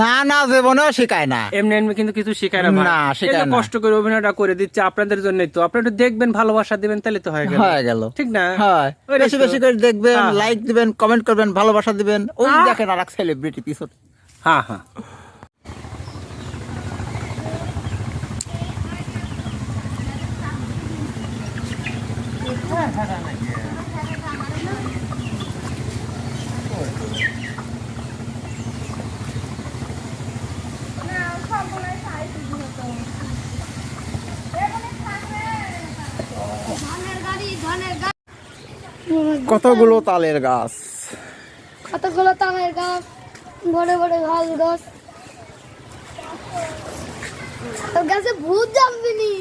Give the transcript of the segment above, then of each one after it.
না না জীবনেও শেখায় না। এমনি এমনি কিন্তু কিছু শেখায় না। না, শেখায় না। কষ্ট করে অভিনয়টা করে দিচ্ছে আপনাদের জন্যই তো। আপনারা একটু দেখবেন ভালোবাসা দিবেন তাহলে তো হয়ে গেল। হয়ে গেল। ঠিক না? হয়। বেশি বেশি করে দেখবেন হ্যাঁ। লাইক দিবেন কমেন্ট করবেন ভালোবাসা দিবেন। ওই দেখেন আর এক সেলিব্রিটি পিছনে। হ্যাঁ হ্যাঁ। ধানের কতগুলো তালের গাছ? কতগুলো তালের গাছ? বড় বড় ঘাস গাছ। গাছে ভূত জমবি নি।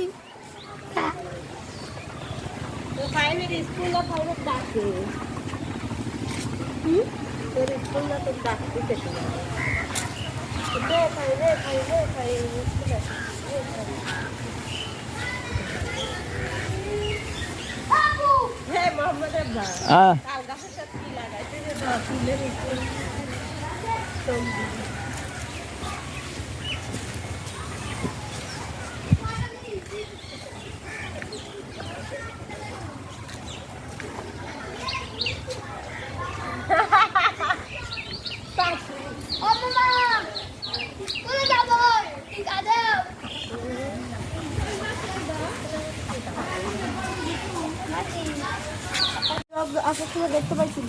আহ, আসার সময় দেখতে পাইছি।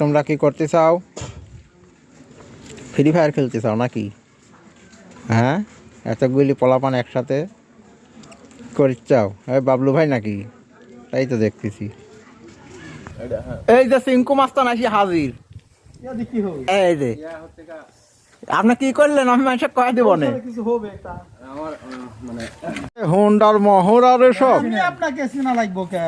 তোমরা কি করতে চাও? ফ্রি ফায়ার খেলতে চাও নাকি? হ্যাঁ? এতগুলি পোলাপান একসাথে করি চাও হ্যাঁ বাবলু ভাই নাকি? তাই তো দেখতেছি। এই যে সিঙ্কু মাস্তান আসি হাজির। এই যে। আপনি কি করলেন? আমি মানুষ কয়ে দেব না? মহর আর সব আপনাকে চিনা লাগবো কে?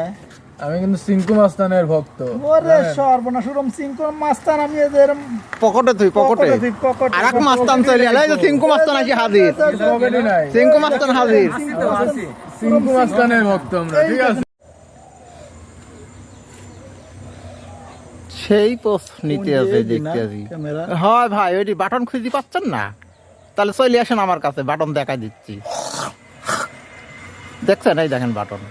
আমি কিন্তু সিঙ্কু মাস্তানের ভক্ত। ওরে সর্বনাশ ওরম সিংকো মাস্তান আমি এদের পকেটে তুই পকেটে পকেটে। তুই, পকেটে, আর এক মাস্তান চলে এলো এই যে সিঙ্কু মাস্তান আসি হাজির? পকেটই নাই সিঙ্কু মাস্তান হাজির। সিঙ্কু মাস্তানের ভক্ত আমরা ঠিক আছে? সেই পোস্ট নিতে আছে দেখতে আছি। হয় ভাই ওইটি বাটন খুঁজে পাচ্ছেন না? তাহলে চলে আসেন আমার কাছে বাটন দেখা দিচ্ছি। দেখছেন? এই দেখেন বাটন।